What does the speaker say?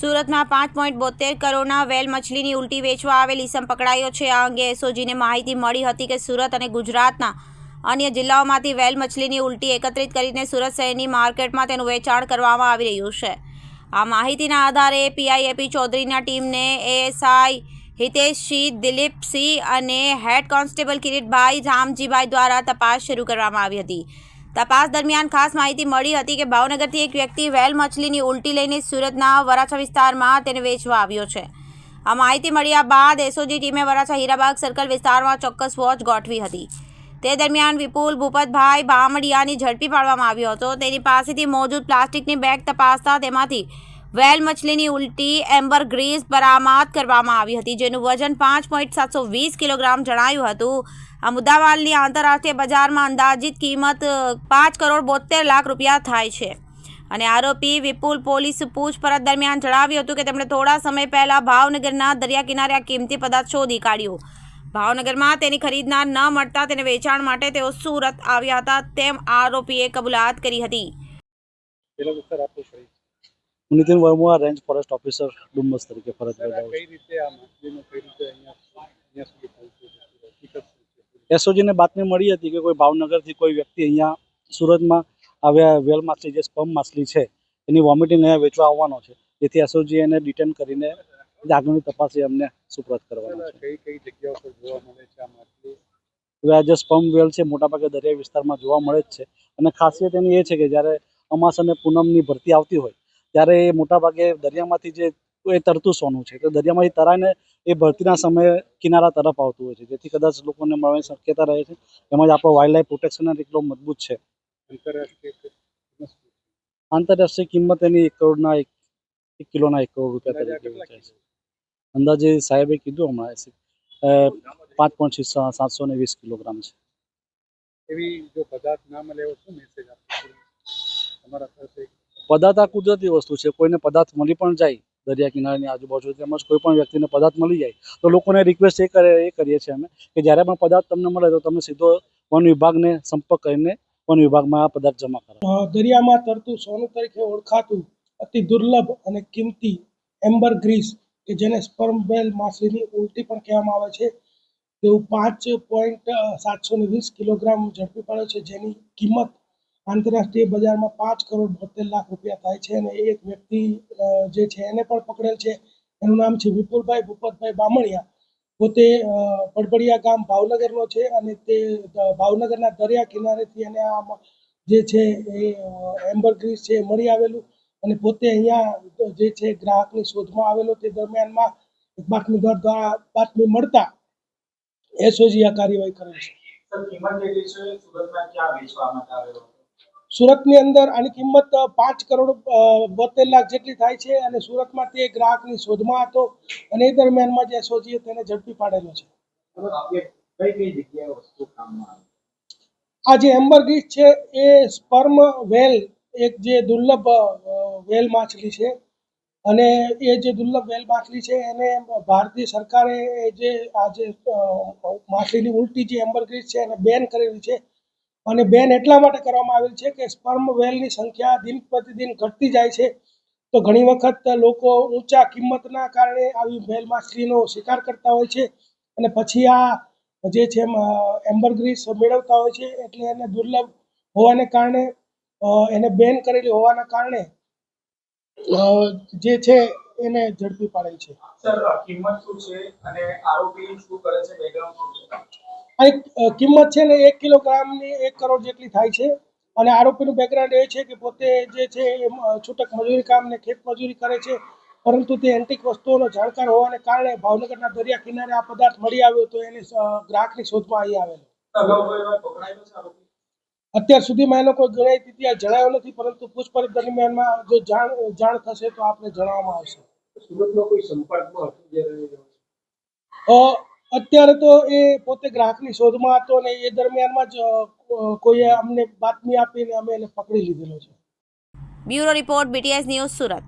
સુરતમાં પાંચ પોઈન્ટ બોતેર કરોડના વેલ મછલીની ઉલટી વેચવા આવેલ ઇસમ પકડાયો છે. આ અંગે એસઓજીને માહિતી મળી હતી કે સુરત અને ગુજરાતના અન્ય જિલ્લાઓમાંથી વેલ મછલીની ઉલટી એકત્રિત કરીને સુરત શહેરની માર્કેટમાં તેનું વેચાણ કરવામાં આવી રહ્યું છે. આ માહિતીના આધારે પીઆઈએપી ચૌધરીના ટીમને એએસઆઈ હિતેશસિંહ, દિલીપસિંહ અને હેડ કોન્સ્ટેબલ કિરીટભાઈ જામજીભાઈ દ્વારા તપાસ શરૂ કરવામાં આવી હતી. તપાસ દરમિયાન ખાસ માહિતી મળી હતી કે ભાવનગરથી એક વ્યક્તિ વેલ મછલીની ઉલટી લઈને સુરતના વરાછા વિસ્તારમાં તેને વેચવા આવ્યો છે. આ માહિતી મળ્યા બાદ એસઓજી ટીમે વરાછા હીરાબાગ સર્કલ વિસ્તારમાં ચોક્કસ વોચ ગોઠવી હતી. તે દરમિયાન વિપુલ ભૂપતભાઈ બામડિયાની ઝડપી પાડવામાં આવ્યો હતો. તેની પાસેથી મોજૂદ પ્લાસ્ટિકની બેગ તપાસતા તેમાંથી વેલ મછલીની ઉલટી એમ્બર ગ્રીસ બરામદ કરવામાં આવી હતી, જેનું વજન પાંચ પોઈન્ટ સાતસો વીસ કિલોગ્રામ જણાયું હતું. આ મુદ્દાવાલની આંતરરાષ્ટ્રીય બજારમાં અંદાજિત કિંમત પાંચ કરોડ બોતેર લાખ રૂપિયા થાય છે. અને આરોપી વિપુલ પોલીસ પૂછપરછ દરમિયાન જણાવ્યું હતું કે તેમણે થોડા સમય પહેલાં ભાવનગરના દરિયા કિનારે આ કિંમતી પદાર્થ શોધી કાઢ્યું. ભાવનગરમાં તેની ખરીદનાર ન મળતા તેને વેચાણ માટે તેઓ સુરત આવ્યા હતા, તેમ આરોપીએ કબૂલાત કરી હતી. હું Nitin Verma range forest officer Dumas તરીકે ફરજ બજાવું છે? એસઓજીને બાતમી મળી હતી કે કોઈ ભાવનગરથી કોઈ વ્યક્તિ અહીંયા સુરતમાં આવ્યા વેલ માછલી જે સ્પમ માછલી છે એની વોમિટિંગ અહીંયા વેચવા આવવાનો છે. જેથી એસઓજી એને ડિટેન કરીને આગળની તપાસ એ અમને સુપ્રત કરવાનો છે. કઈ કઈ જગ્યાઓ પર જોવા મળે છે આ માછલી? હવે આ જે સ્પમ વેલ છે મોટાભાગે દરિયાઈ વિસ્તારમાં જોવા મળે જ છે. અને ખાસિયત એની એ છે કે જ્યારે અમાસ અને પૂનમની ભરતી આવતી હોય ત્યારે એ મોટાભાગે દરિયામાંથી જે એ તરતું સોનું છે તો દરિયામાંથી તરાઈને એ ભરતીના સમયે કિનારા તરફ આવતું હોય છે. જેથી કદાચ લોકોને મળવાની શક્યતા રહે છે. તેમજ આપણો વાઇલ્ડ લાઈફ પ્રોટેક્શન એટલો મજબૂત છે. આંતરરાષ્ટ્રીય કિંમત એની એક કરોડના એક એક કિલોના એક કરોડ રૂપિયા તરીકે છે. અંદાજે સાહેબે કીધું હમણાં પાંચ પોઈન્ટ સાતસો ને વીસ કિલોગ્રામ છે. એવી જો પદાર્થ ના મળે એવો શું મેસેજ આપો તમારા તરફથી? પદાર્થ આ કુદરતી વસ્તુ છે, કોઈને પદાર્થ મળી પણ જાય દરિયા કિનારાની આજુબાજુ તેમજ કોઈ પણ વ્યક્તિને પદાર્થ મળી જાય, તો લોકોને રિક્વેસ્ટ એ કરે, એ કરીએ છીએ અમે કે જ્યારે પણ પદાર્થ તમને મળે તો તમે સીધો વન વિભાગને સંપર્ક કરીને વન વિભાગમાં આ પદાર્થ જમા કરો. દરિયામાં તરતું સોનું તરીકે ઓળખાતું અતિ દુર્લભ અને કિંમતી એમ્બર ગ્રીસ કે જેને સ્પર્મ બેલ માછલીની ઉલટી પણ કહેવામાં આવે છે, તેવું પાંચ પોઈન્ટ સાતસો ને વીસ કિલોગ્રામ ઝડપી પડે છે, જેની કિંમત આંતરરાષ્ટ્રીય બજારમાં પાંચ કરોડ બોતેર લાખ રૂપિયા થાય છે અને એક વ્યક્તિ જે છે એને પણ પકડેલ છે. એનું નામ છે વિપુલભાઈ ભૂપતભાઈ બામણિયા. પોતે પડબડિયા ગામ ભાવનગરનો છે અને તે ભાવનગરના દરિયા કિનારેથી એને આ જે છે એ એમ્બર છે મળી આવેલું. અને પોતે અહીંયા જે છે ગ્રાહકની શોધમાં આવેલો તે દરમિયાનમાં એક બાતમીદાર દ્વારા બાતમી મળતા એસઓજી આ કાર્યવાહી કરે છે. સુરતની અંદર આની કિંમત પાંચ કરોડ બોતેર લાખ જેટલી થાય છે અને સુરતમાં તે ગ્રાહકની શોધમાં હતો અને એ દરમિયાનમાં જે એસઓજીએ તેને ઝડપી પાડેલો છે. આ જે એમ્બર ગ્રીસ છે એ સ્પર્મ વેલ એક જે દુર્લભ વેલ માછલી છે અને એ જે દુર્લભ વેલ માછલી છે એને ભારતીય સરકારે જે આ જે માછલીની ઉલટી જે એમ્બર ગ્રીસ છે એને બેન કરેલી છે અને બેન એટલા માટે કરવામાં આવેલ છે કે સ્પર્મ વેલની સંખ્યા દિન પ્રતિદિન ઘટતી જાય છે. તો ઘણી વખત લોકો ઊંચા કિંમતના કારણે આવી વેલ માછલીનો શિકાર કરતા હોય છે અને પછી આ જે છે એમ્બરગ્રીસ મેળવતા હોય છે એટલે એને દુર્લભ હોવાને કારણે એને બેન કરેલી હોવાના કારણે જે છે એને ઝડપી પાડેલ છે. સર કિંમત શું છે અને આરોપી શું કરે છે? બેકગ્રાઉન્ડ શું છે? આ કિંમત છે ને એક કિલોગ્રામની એક કરોડ જેટલી થાય છે. અને આરોપીનું બેકગ્રાઉન્ડ એ છે કે પોતે જે છે એ છૂટક મજૂરી કામ ને ખેત મજૂરી કરે છે. પરંતુ તે એન્ટિક વસ્તુઓનો જાણકાર હોવાને કારણે ભાવનગરના દરિયા કિનારે આ પદાર્થ મળી આવ્યો તો એને ગ્રાહકની શોધમાં અહીં આવેલો. અત્યાર સુધીમાં એનો કોઈ ગણાય ઇતિહાસ જણાયો નથી પરંતુ પૂછપરછ દરમિયાનમાં જો જાણ જાણ થશે તો આપને જણાવવામાં આવશે. સુરતમાં કોઈ સંપર્કમાં હતું અત્યારે તો એ પોતે ગ્રાહકની શોધમાં હતો અને એ દરમિયાનમાં જ કોઈએ અમને બાતમી આપીને અમે એને પકડી લીધેલો છે. Bureau report BTS news Surat.